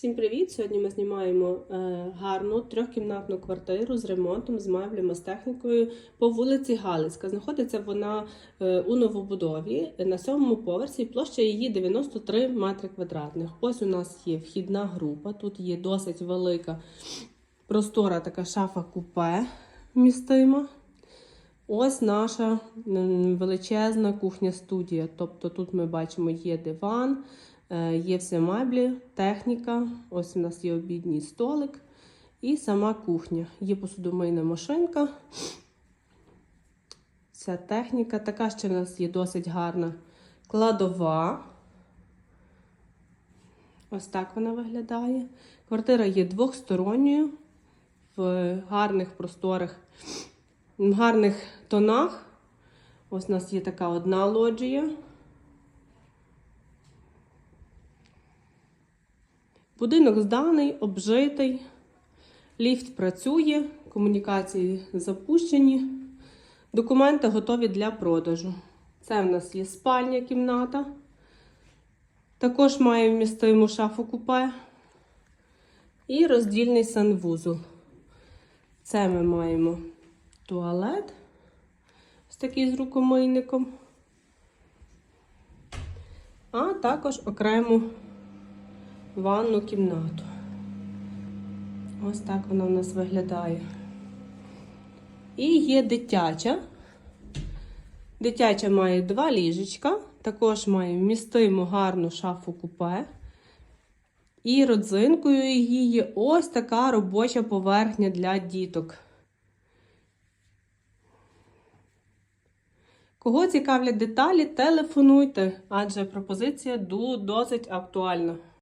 Всім привіт! Сьогодні ми знімаємо е, гарну трьохкімнатну квартиру з ремонтом, з меблями, з технікою по вулиці Галицька. Знаходиться вона е, у новобудові на сьомому поверсі. Площа її 93 метри квадратних. Ось у нас є вхідна група. Тут є досить велика простора така шафа купе вмістима. Ось наша величезна кухня-студія. Тобто тут ми бачимо є диван, є всі меблі, техніка. Ось у нас є обідній столик і сама кухня. Є посудомийна машинка. Вся техніка. Така ще в нас є досить гарна кладова. Ось так вона виглядає. Квартира є двохсторонньою, в гарних просторах в гарних тонах. Ось у нас є така одна лоджія. Будинок зданий, обжитий, ліфт працює, комунікації запущені, документи готові для продажу. Це в нас є спальня кімната. Також має вмістиму шафу купе і роздільний санвузол. Це ми маємо туалет ось такий з рукомийником. А також окрему ванну кімнату. Ось так вона в нас виглядає. І є дитяча. Дитяча має два ліжечка, також має вмістиму гарну шафу купе. І родзинкою її є ось така робоча поверхня для діток. Кого цікавлять деталі, телефонуйте, адже пропозиція досить актуальна.